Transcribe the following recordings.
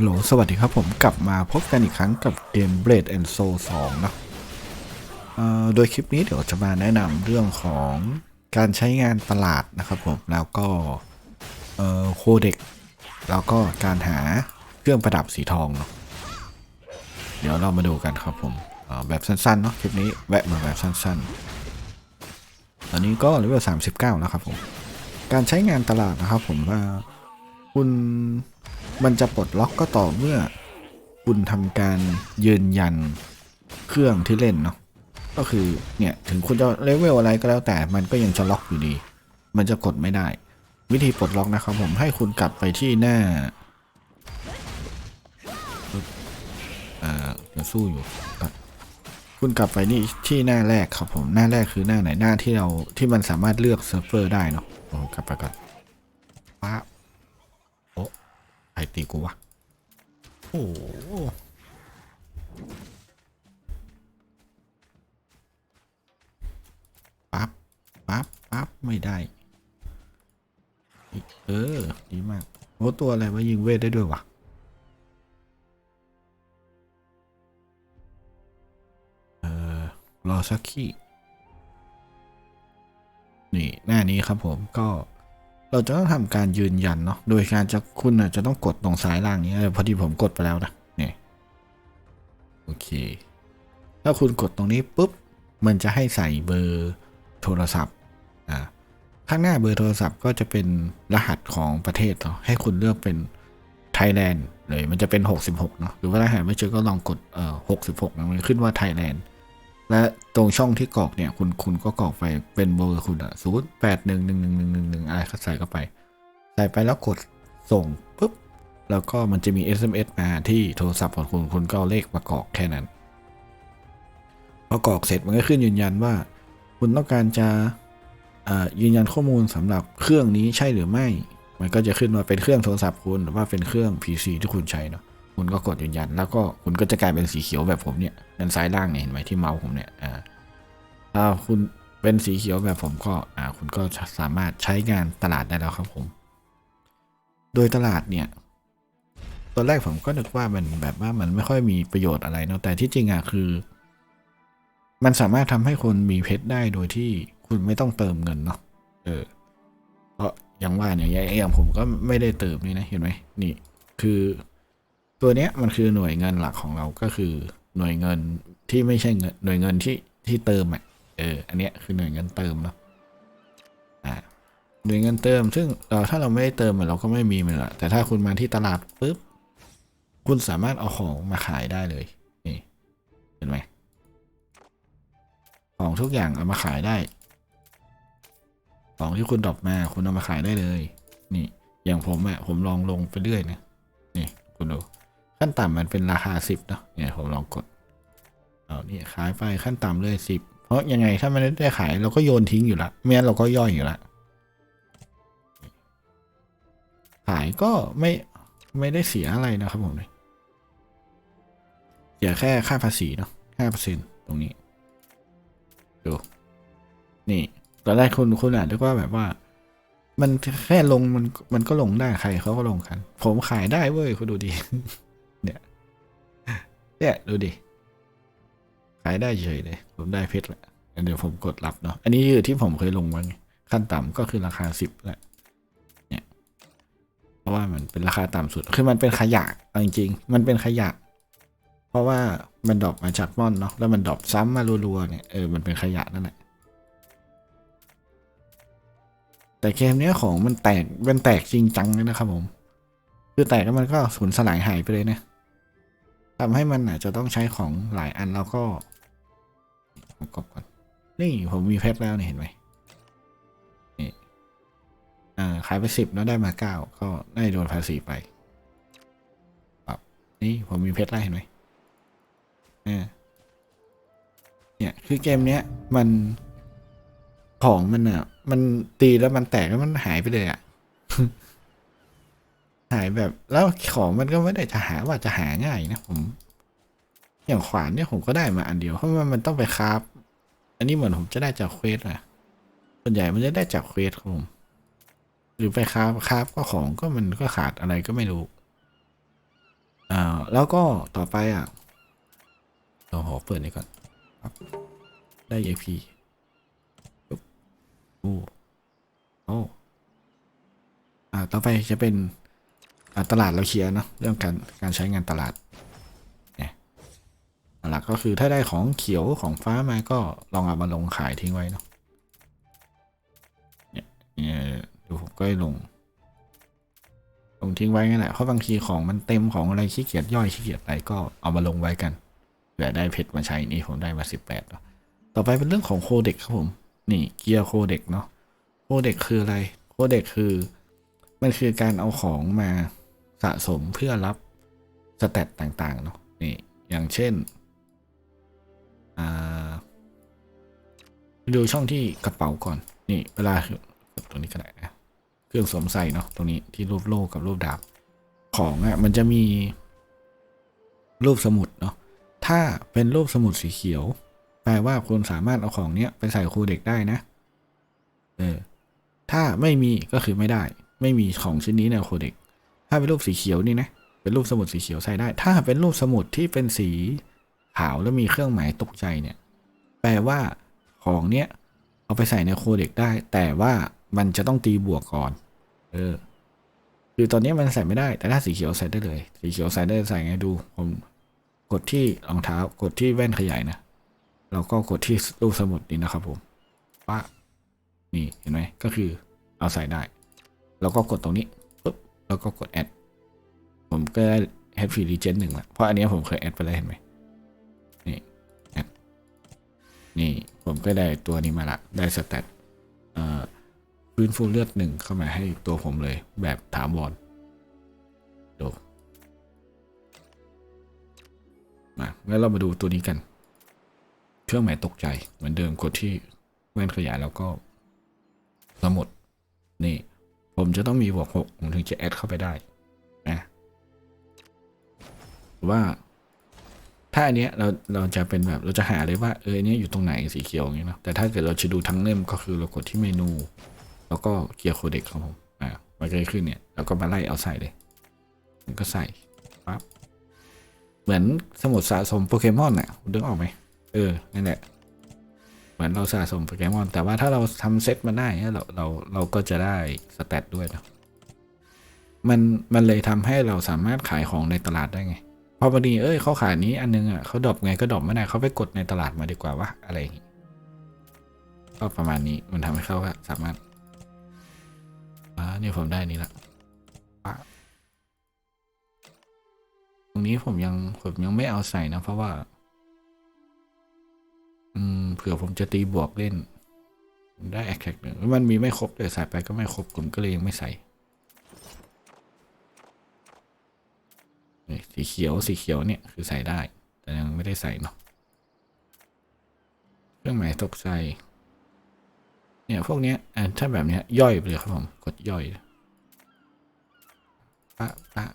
ฮัลโหล สวัสดีครับผมกลับมาพบกันอีกครั้งกับเกม Blade and Soul 2 เนะโดยคลิปนี้เดี๋ยวจะมาแนะนำเรื่องของการใช้งานตลาดนะครับผม แล้วก็โคเด็ก แล้วก็การหาเครื่องประดับสีทองเนาะ เดี๋ยวเรามาดูกันครับผมแบบสั้นๆเนาะคลิปนี้แวะมาแบบสั้นๆ ตอนนี้ก็เลเวล39 แล้วครับผม การใช้งานตลาดนะครับผมว่าคุณ มันจะปลดล็อกก็ต่อเมื่อ คุณทำการยืนยันเครื่องที่เล่นเนาะก็คือเนี่ยถึงคุณจะเลเวลอะไรก็แล้วแต่มันก็ยังจะล็อกอยู่ดี มันจะกดไม่ได้ วิธีปลดล็อกนะครับผมให้คุณกลับไปที่หน้าเอ่อเดี๋ยวสู้อยู่คุณกลับไปนี่ที่หน้าแรกครับผมหน้าแรกคือหน้าไหนหน้าที่เราที่มันสามารถเลือกเซิร์ฟเวอร์ได้เนาะโอ้กลับไปก่อนป้าบ ครตีกูวะ โอ้ปั๊บ ปั๊บ ปั๊บ ไม่ได้ เออ ดีมาก โอ้ตัวอะไรวะยิงเวทได้ด้วยวะรอสักขี้นี่ หน้านี้ครับผมก็ เราจะต้องทำการยืนยันเนาะ โดยการจะคุณอาจจะต้องกดตรงซ้ายล่างนี้เออพอดีผมกดไปแล้วนะนี่โอเค ถ้าคุณกดตรงนี้ปุ๊บ มันจะให้ใส่เบอร์โทรศัพท์อ่าข้างหน้าเบอร์โทรศัพท์ก็จะเป็นรหัสของประเทศเนาะให้คุณเลือกเป็นไทยแลนด์เลยมันจะเป็น 66เนาะหรือว่ารหัสไม่เจอก็ลองกดเอ่อ66นะมันขึ้นว่าไทยแลนด์ และตรงช่องที่กรอกเนี่ยคุณคุณก็กรอกไปเป็นเบอร์คุณอะศูนย์แปดหนึ่งหนึ่งหนึ่งหนึ่งหนึ่งหนึ่งอะไรก็ใส่เข้าไป ใส่ไปแล้วกดส่งปุ๊บแล้วก็มันจะมี SMS มาที่โทรศัพท์ของคุณคุณก็เอาเลขมากรอกแค่นั้นพอกรอกเสร็จมันก็ขึ้นยืนยันว่า คุณต้องการจะยืนยันข้อมูลสำหรับเครื่องนี้ใช่หรือไม่ มันก็จะขึ้นว่าเป็นเครื่องโทรศัพท์คุณหรือว่าเป็นเครื่อง PC ที่คุณใช้เนาะ คุณก็กดยืนยัน แล้วก็คุณก็จะกลายเป็นสีเขียวแบบผมเนี่ยด้านซ้ายล่างเนี่ยเห็นไหมที่เมาส์ผมเนี่ยอ่าถ้าคุณเป็นสีเขียวแบบผมก็อ่าคุณก็สามารถใช้งานตลาดได้แล้วครับผม โดยตลาดเนี่ยตอนแรกผมก็นึกว่ามันแบบว่ามันไม่ค่อยมีประโยชน์อะไรเนาะแต่ที่จริงอะคือ มันสามารถทำให้คนมีเพชรได้โดยที่คุณไม่ต้องเติมเงินเนาะเออเพราะอย่างว่าเนี่ยอย่างอย่างผมก็ไม่ได้เติมนี่นะเห็นไหมนี่ คือ ตัวเนี้ยมันคือหน่วยเงินหลักของเราก็คือหน่วยเงินที่ไม่ใช่เงินหน่วยเงินที่ที่เติมอะเอออันเนี้ยคือหน่วยเงินเติมเนาะอ่าหน่วยเงินเติม ซึ่งเออถ้าเราไม่ได้เติมอะเราก็ไม่มีมันละแต่ถ้าคุณมาที่ตลาดปุ๊บคุณสามารถเอาของมาขายได้เลยนี่เห็นไหมของทุกอย่างเอามาขายได้ ของที่คุณดรอปมาคุณเอามาขายได้เลย นี่ อย่างผมอะผมลองลงไปเรื่อยนะนี่คุณดู ขั้นต่ำมันเป็นราคาสิบเนาะเนี่ยผมลองกดเอานี่ขายไปขั้นต่ำเลยสิบเพราะยังไงถ้ามันไม่ได้ขายเราก็โยนทิ้งอยู่ละไม่งั้นเราก็ย่อยอยู่ละขายก็ไม่ไม่ได้เสียอะไรนะครับผมเลยเสียแค่ค่าภาษีเนาะห้าเปอร์เซ็นตรงนี้ดูนี่ตอนแรกคุณคุณอาจจะว่าแบบว่า มันแค่ลงมันมันก็ลงได้ใครเขาก็ลงกัน ผมขายได้เว้ยคุณดูดิ เนี่ยเนี่ยดูดิ ขายได้เฉยเลย ผมได้เพชรแหละงั้นเดี๋ยวผมกดรับเนาะ อันนี้คือที่ผมเคยลงไว้ไงขั้นต่ำก็คือราคาสิบแหละ เนี่ย เพราะว่ามันเป็นราคาต่ำสุด คือมันเป็นขยะจริงๆ มันเป็นขยะ เพราะว่ามันดรอปมาจากม่อนเนาะ แล้วมันดรอปซ้ำมารัวๆ เนี่ย เออ มันเป็นขยะนั่นแหละแต่เกมเนี้ยของมันแตกมันแตกจริงจังเลยนะครับผม คือแตกแล้วมันก็สูญสลายหายไปเลยนะ ทำให้มันอาจจะต้องใช้ของหลายอันแล้วก็ประกอบก่อนนี่ผมมีเพชรแล้วเนี่ยเห็นไหมนี่อ่าขายไปสิบแล้วได้มาเก้าก็ได้โดนภาษีไปครับนี่ผมมีเพชรแล้วเห็นไหมอ่าเนี่ยคือเกมเนี้ยมันของมันอะ มันตีแล้วมันแตกแล้วมันหายไปเลยอะ หายแบบแล้วของมันก็ไม่ได้จะหาว่าจะหาง่ายนะผม อย่างขวานเนี่ยผมก็ได้มาอันเดียวเพราะว่ามันต้องไปคราฟอันนี้เหมือนผมจะได้จากเควสอะส่วนใหญ่มันจะได้จากเควสครับผมหรือไปคราฟคราฟก็ของก็มันก็ขาดอะไรก็ไม่รู้อ่าแล้วก็ต่อไปอะเราขอเปิดนี่ก่อนครับ ได้ EP ปุ๊บโอ้โอ้อ่าต่อไปจะเป็น ตลาดเราเคลียร์เนาะเรื่องการการใช้งานตลาดเนี่ยหลักก็คือถ้าได้ของเขียวของฟ้ามาก็ลองเอามาลงขายทิ้งไว้เนาะเนี่ยเนี่ยดูผมก็ลงลงทิ้งไว้งั้นแหละเพราะบางทีของมันเต็มของอะไรขี้เกียจย่อยขี้เกียจอะไรก็เอามาลงไว้กันเผื่อได้เพชรมาใช้นี่ผมได้มาสิบแปดต่อไปเป็นเรื่องของโคเด็กครับผมนี่เกียร์โคเด็กเนาะโคเด็กคืออะไรโคเด็กคือ มันคือการเอาของมา สะสมเพื่อรับสเตตต่างๆเนาะนี่อย่างเช่นดูช่องที่กระเป๋าก่อน นี่เวลาตรงนี้ก็ได้นะเครื่องสวมใส่เนาะตรงนี้ที่รูปโล่กับรูปดาบของอะ่ะมันจะมีรูปสมุดเนาะถ้าเป็นรูปสมุดสีเขียว แปลว่าคุณสามารถเอาของเนี้ยไปใส่ครูเด็กได้นะเออถ้าไม่มีก็คือไม่ได้ ไม่มีของชิ้นนี้ในครูเด็ก ถ้าเป็นรูปสีเขียวนี่นะ เป็นรูปสมุดสีเขียวใส่ได้ ถ้าเป็นรูปสมุดที่เป็นสีขาวแล้วมีเครื่องหมายตกใจเนี่ย แปลว่าของเนี้ยเอาไปใส่ในโคเด็กได้ แต่ว่ามันจะต้องตีบวกก่อน เออ คือตอนนี้มันใส่ไม่ได้ แต่ถ้าสีเขียวใส่ได้เลย สีเขียวใส่ได้ใส่ไงดู ผมกดที่รองเท้ากดที่แว่นขยายนะ เราก็กดที่รูปสมุดนี้นะครับผมปะนี่เห็นไหมก็คือเอาใส่ได้ แล้วก็กดตรงนี้ แล้วก็กดแอดผมก็ได้ h a p p y r e g e n หนึ่งละเพราะอันนี้ผมเคยแอดไปแล้วเห็นไหมนี่แอดนี่ผมก็ได้ตัวนี้มาละ ได้สแตทเอ่อฟื้นฟูเลือดหนึ่งเข้ามาให้ตัวผมเลย แบบถาวรดูมาแล้วเรามาดูตัวนี้กัน เครื่องหมายตกใจเหมือนเดิมกดที่แว่นขยายแล้วก็สมุดนี่ ผมจะต้องมีบวกหกผมถึงจะแอดเข้าไปได้นะว่า ถ้าอันเนี้ยเราเราจะเป็นแบบเราจะหาเลยว่าเอออันเนี้ยอยู่ตรงไหนสีเขียวอย่างเงี้ยเนาะแต่ถ้าเกิดเราจะดูทั้งเล่มก็คือเรากดที่เมนู แล้วก็เกียร์โคเด็กครับผมอ่ามันก็จะขึ้นเนี่ยแล้วก็มาไล่เอาใส่เลยมันก็ใส่ปั๊บเหมือนสมุดสะสมโปเกมอนน่ะดึงออกไหมเออนั่นแหละ เหมือนเราสะสมโปเกมอน แต่ว่าถ้าเราทำเซตมาได้เนี่ยเราเราเราก็จะได้สเตตด้วยนะมันมันเลยทำให้เราสามารถขายของในตลาดได้ไงพราะพอดีเอ้ยเขาขายนี้อันนึงอะเขาดรอปไงก็ดรอปไม่ได้เขาไปกดในตลาดมาดีกว่าวะอะไรอย่างงี้ก็ประมาณนี้มันทำให้เขาสามารถอ่านี่ผมได้นี่ละตรงนี้ผมยังผมยังไม่เอาใส่นะเพราะว่า เผื่อผมจะตีบวกเล่น ได้แอคแท็กหนึ่งมันมีไม่ครบเลยใส่ไปก็ไม่ครบผมก็เลยยังไม่ใส่สีเขียวสีเขียวเนี่ยคือใส่ได้ แต่ยังไม่ได้ใส่เนาะเครื่องหมายตกใจเนี่ยพวกเนี้ยอ่าถ้าแบบเนี้ยย่อยไปเลยครับผมกดย่อยปะปะ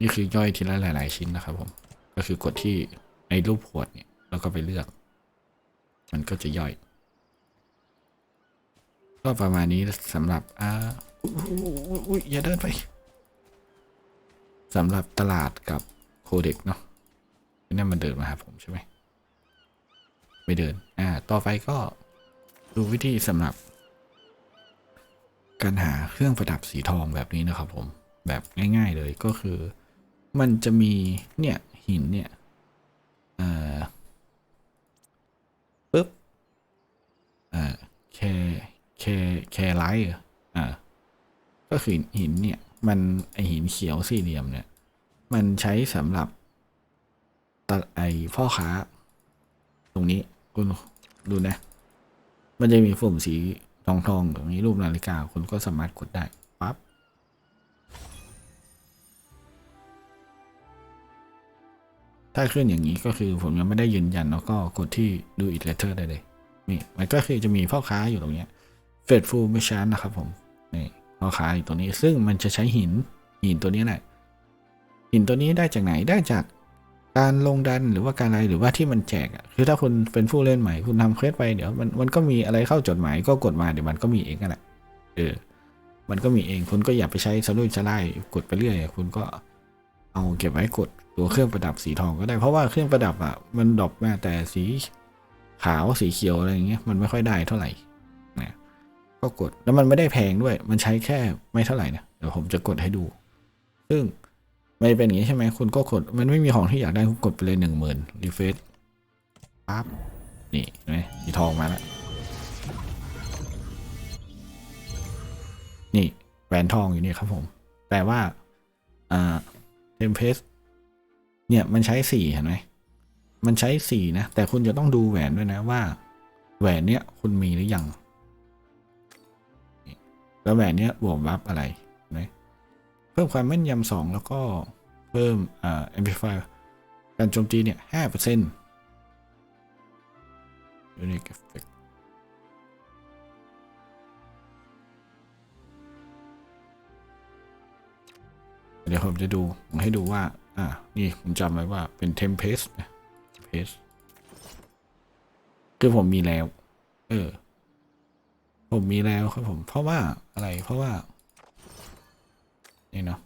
นี่คือย่อยทีละหลาย ๆ ชิ้นนะครับผม ก็คือกดที่ไอ้รูปขวดเนี่ย แล้วก็ไปเลือก มันก็จะย่อย ก็ประมาณนี้สำหรับอ่าอุ๊ยอุ๊ยอุ๊ยอย่าเดินไปสำหรับตลาดกับโคเด็กเนาะนี่มันเดินมาหาผมใช่ไหมไม่เดิน อ่า ต่อไปก็ดูวิธีสำหรับการหาเครื่องประดับสีทองแบบนี้นะครับผม แบบง่าย ๆเลยก็คือ มันจะมีเนี่ยหินเนี่ย เอ่อ ปึ๊บ อ่าแคแคแคไลท์อ่าก็คือหินเนี่ย มันไอหินเขียวสี่เหลี่ยมเนี่ย มันใช้สำหรับตะไอพ่อค้า ตรงนี้คุณดูนะ มันจะมีปุ่มสีทองทองๆตรงนี้รูปนาฬิกาคุณก็สามารถกดได้ ถ้าขึ้นอย่างนี้ก็คือผมยังไม่ได้ยืนยันแล้วก็กดที่ดูอีกเลเทอร์ได้เลยนี่มันก็คือจะมีพ่อค้าอยู่ตรงเนี้เฟดฟูไม่ช้านะครับผมนี่พ่อค้าอยู่ตรงนี้ซึ่งมันจะใช้หินหินตัวนี้แหละหินตัวนี้ได้จากไหนได้จากการลงดันหรือว่าการอะไรหรือว่าที่มันแจกคือถ้าคุณเป็นผู้เล่นใหม่คุณทำเควสไปเดี๋ยวมันมันก็มีอะไรเข้าจดหมายก็กดมาเดี๋ยวมันก็มีเองกันแหละเออมันก็มีเองคุณก็อย่าไปใช้สลุยสลายกดไปเรื่อยคุณก็ เอาเก็บไว้กดตัวเครื่องประดับสีทองก็ได้เพราะว่าเครื่องประดับอะมันดรอปมาแต่สีขาวสีเขียวอะไรอย่างเงี้ยมันไม่ค่อยได้เท่าไหร่นะก็กดแล้วมันไม่ได้แพงด้วย มันใช้แค่ไม่เท่าไหร่นะเดี๋ยวผมจะกดให้ดู ซึ่งไม่เป็นอย่างนี้ใช่ไหมคุณก็กดมันไม่มีของที่อยากได้คุณกดไปเลยหนึ่งหมื่นรีเฟซปั๊บนี่เห็นไหมสีทองมาแล้วนี่แหวนทองอยู่นี่ครับผม แต่ว่าอ่า เทมเพสเนี่ยมันใช้สี่เห็นไหมมันใช้สี่นะ แต่คุณจะต้องดูแหวนด้วยนะว่า แหวนเนี้ยคุณมีหรือยัง แล้วแหวนเนี้ยบวกบัฟอะไรเห็นไหมเพิ่มความแม่นยำสองแล้วก็เพิ่มอ่า amplify การโจมตีเนี่ยห้าเปอร์เซ็นต์ unique effect เดี๋ยวผมจะดูผมให้ดูว่า อ่า นี่ผมจำไว้ว่าเป็น Tempest นะ Tempest คือผมมีแล้ว เออ ผมมีแล้วครับผม เพราะว่าอะไร เพราะว่า นี่เนาะ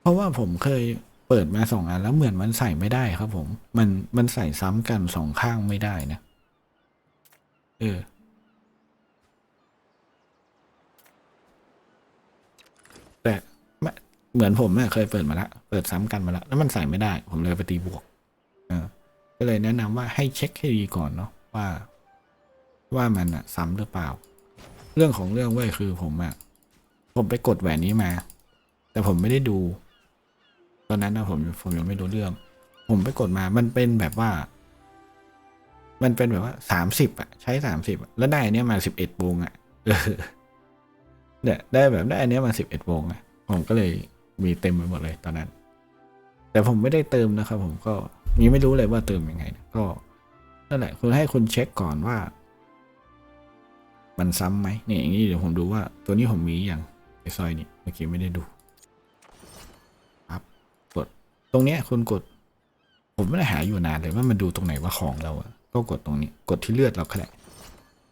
เพราะว่าผมเคยเปิดมาสองอันแล้วเหมือนมันใส่ไม่ได้ครับผม มันมันใส่ซ้ำกันสองข้างไม่ได้นะ เออ แต่ไม่ เหมือนผมเนี่ยเคยเปิดมาแล้วเปิดซ้ำกันมาแล้วแล้วมันใส่ไม่ได้ ผมเลยไปตีบวกก็เลยแนะนำว่าให้เช็คให้ดีก่อนเนาะว่า ว่ามันอะซ้ำหรือเปล่า เรื่องของเรื่องเว้ยคือผมอะผมไปกดแหวนนี้มา แต่ผมไม่ได้ดู ตอนนั้นนะผมผมยังไม่รู้เรื่อง ผมไปกดมา มันเป็นแบบว่า มันเป็นแบบว่าสามสิบอะใช้สามสิบแล้วได้อันเนี้ยมาสิบเอ็ดวงอะเนี่ยได้แบบได้อันเนี้ยมาสิบเอ็ดวงอะผมก็เลย มีเต็มไปหมดเลยตอนนั้น แต่ผมไม่ได้เติมนะครับ ผมก็ยังไม่รู้เลยว่าเติมยังไงนะก็นั่นแหละคุณให้คุณเช็คก่อนว่า มันซ้ำไหมนี่อย่างนี้เดี๋ยวผมดูว่าตัวนี้ผมมีอย่างไอซอยนี่เมื่อกี้ไม่ได้ดูครับกดตรงเนี้ยคุณกด ผมไม่ได้หาอยู่นานเลยว่ามันดูตรงไหนว่าของเราอะก็กดตรงนี้ กดที่เลือดเราแค่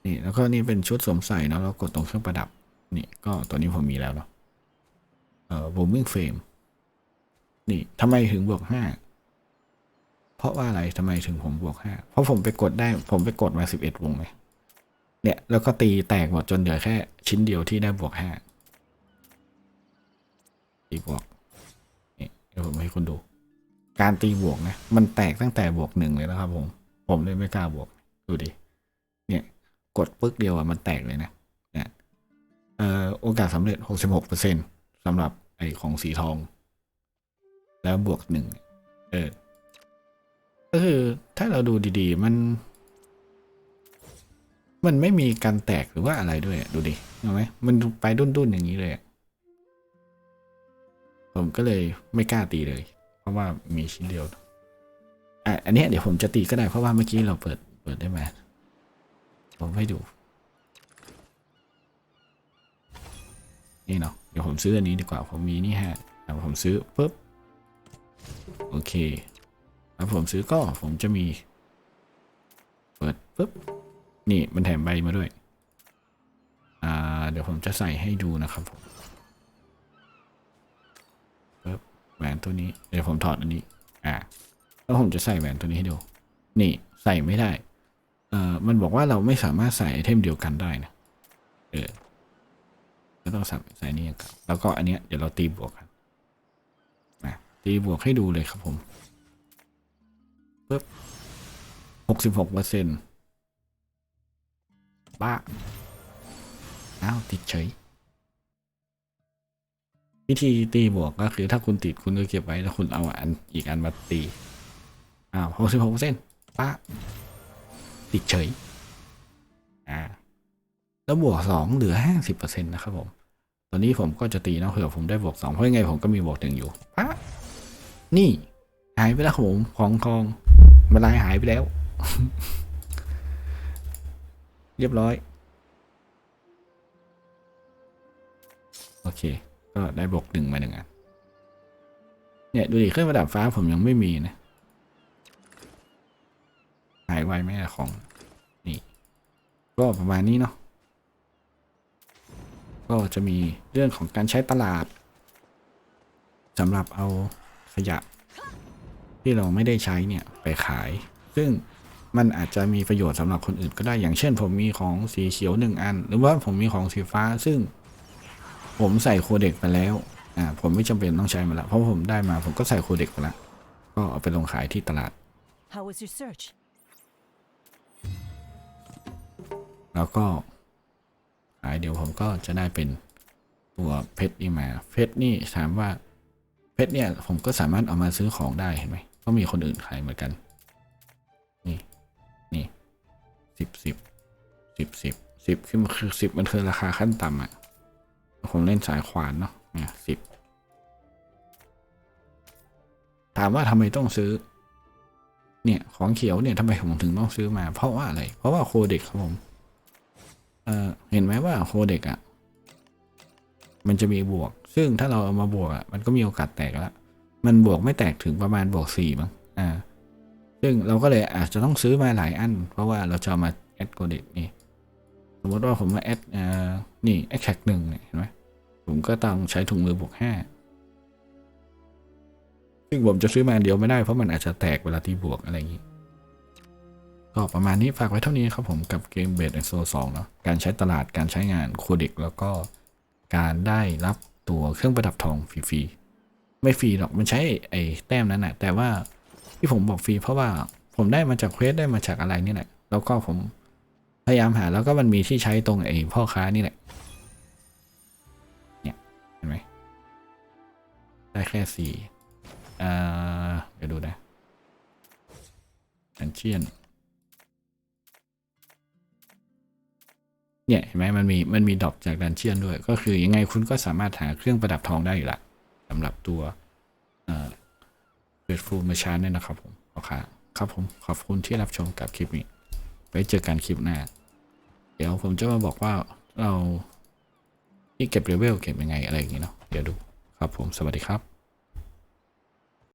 นี่แล้วก็นี่เป็นชุดสวมใส่เนาะแล้วกดตรงเครื่องประดับนี่ก็ตัวนี้ผมมีแล้วเนาะ เอ่อ booming frame นี่ทำไมถึงบวกห้าเพราะว่าอะไรทำไมถึงผมบวกห้าเพราะผมไปกดได้ผมไปกดมาสิบเอ็ดวงเลยเนี่ย แล้วก็ตีแตกหมดจนเหลือแค่ชิ้นเดียวที่ได้บวกห้าตีบวกนี่เดี๋ยวผมให้คุณดู การตีบวกนะ มันแตกตั้งแต่บวกหนึ่งเลยนะครับผม ผมเลยไม่กล้าบวก ดูดิ เนี่ย กดปึ๊กเดียวอะมันแตกเลยนะ เนี่ย เอ่อ โอกาสสำเร็จหกสิบหกเปอร์เซ็นสำหรับ ไอของสีทอง แล้วบวกหนึ่งเออก็คือถ้าเราดูดีๆ มัน มันไม่มีการแตกหรือว่าอะไรด้วยดูดิเห็นไหมมันไปดุนๆอย่างนี้เลยผมก็เลยไม่กล้าตีเลย เพราะว่ามีชิ้นเดียวอะอันนี้เดี๋ยวผมจะตีก็ได้เพราะว่าเมื่อกี้เราเปิดเปิดได้ไหมผมให้ดู นี่เนาะเดี๋ยวผมซื้ออันนี้ดีกว่าผมมีนี่ฮะแล้วผมซื้อปุ๊บโอเคแล้วผมซื้อก็ผมจะมี เปิดปุ๊บนี่มันแถมใบมาด้วย อ่า เดี๋ยวผมจะใส่ให้ดูนะครับผมปุ๊บแหวนตัวนี้ เดี๋ยวผมถอดอันนี้ อ่าแล้วผมจะใส่แหวนตัวนี้ให้ดู นี่ใส่ไม่ได้ เอ่อมันบอกว่าเราไม่สามารถใส่ไอเทมเดียวกันได้นะ เออ ก็ต้องใส่ใส่นี่อย่างเก่าแล้วก็อันเนี้ยเดี๋ยวเราตีบวกกันนะตีบวกให้ดูเลยครับผมปึ๊บหกสิบหกเปอร์เซ็นต์บ้าอ้าวติดเฉยวิธีตีบวกก็คือถ้าคุณติดคุณก็เก็บไว้แล้วคุณเอาอันอีกอันมาตีอ้าวหกสิบหกเปอร์เซ็นต์ป้าติดเฉยอ่า แล้วบวกสองเหลือห้าสิบเปอร์เซ็นต์นะครับผม ตอนนี้ผมก็จะตีนะเผื่อผมได้บวกสองเพราะยังไงผมก็มีบวกหนึ่งอยู่ป้านี่ หายไปแล้วครับผม ของทองมาลายหายไปแล้ว เรียบร้อย โอเค ก็ได้บวกหนึ่งมาหนึ่งอันเนี่ยดูดิเครื่องประดับฟ้าผมยังไม่มีนะ หายไวไหมอะของ นี่ ก็ประมาณนี้เนาะ ก็จะมีเรื่องของการใช้ตลาดสำหรับเอาขยะ ที่เราไม่ได้ใช้เนี่ยไปขาย ซึ่งมันอาจจะมีประโยชน์สำหรับคนอื่นก็ได้อย่างเช่น ผมมีของสีเขียวหนึ่งอัน หรือว่าผมมีของสีฟ้า ซึ่ง ผมใส่โคเด็กไปแล้วอ่าผมไม่จำเป็นต้องใช้มันละเพราะผมได้มาผมก็ใส่โคเด็กไปละก็เอาไปลงขายที่ตลาด How was your search? แล้วก็ ขายเดี๋ยวผมก็จะได้เป็นตัวเพชรนี่มาเพชรนี่ถามว่าเพชรเนี่ยผมก็สามารถเอามาซื้อของได้เห็นไหมก็มีคนอื่นขายเหมือนกัน นี่นี่สิบสิบสิบสิบสิบคือมันคือสิบมันคือราคาขั้นต่ำอะ่ะผมเล่นสายขวานเนาะเนี่ยสิบถามว่าทำไมต้องซื้อ เนี่ยของเขียวเนี่ยทำไมผมถึงต้องซื้อมา เพราะว่าอะไร เพราะว่าโคเด็กครับผม เออเห็นไหมว่าโคเด็กอะ่ะ มันจะมีบวก ซึ่งถ้าเราเอามาบวกอะ่ะ มันก็มีโอกาสแตกแล้วมันบวกไม่แตกถึงประมาณบวกสี่มั้งอ่า ซึ่งเราก็เลยอาจจะต้องซื้อมาหลายอัน เพราะว่าเราจะมาแอดโคเด็กนี่ สมมติว่าผมมาแอดอ่านี่แอดแท็กหนึ่งเนี่ยเห็นไหมผมก็ต้องใช้ถุงมือบวกห้าซึ่งผมจะซื้อมาเดียวไม่ได้เพราะมันอาจจะแตกเวลาที่บวกอะไรอย่างนี้ ก็ประมาณนี้ฝากไว้เท่านี้ครับผมกับเกมเบสแอนโซสองเนาะการใช้ตลาดการใช้งานโคด็กแล้วก็การได้รับตัวเครื่องประดับทองฟรีๆไม่ฟรีหรอกมันใช้ไอ้แต้มนั้นแหะแต่ว่าที่ผมบอกฟรีเพราะว่าผมได้มาจากเควสได้มาจากอะไรนี่แหละ แล้วก็ผมพยายามหาแล้วก็มันมีที่ใช้ตรงไอ้พ่อค้านี่แหละเนี่ยเห็นไหมได้แค่สี่อ่าเดี๋ยวดูนะดันเชียน เนี่ยเห็นไหมมันมีมันมีดรอปจากดันเชียนด้วย ก็คือยังไงคุณก็สามารถหาเครื่องประดับทองได้อยู่ละสำหรับตัวเอ่อเบดฟูลมาชานเนี่ยนะครับผมโอเคครับผมขอบคุณที่รับชมกับคลิปนี้ ไว้เจอกันคลิปหน้า เดี๋ยวผมจะมาบอกว่าเราที่เก็บเลเวลเก็บยังไงอะไรอย่างงี้เนาะเดี๋ยวดูครับผมสวัสดีครับ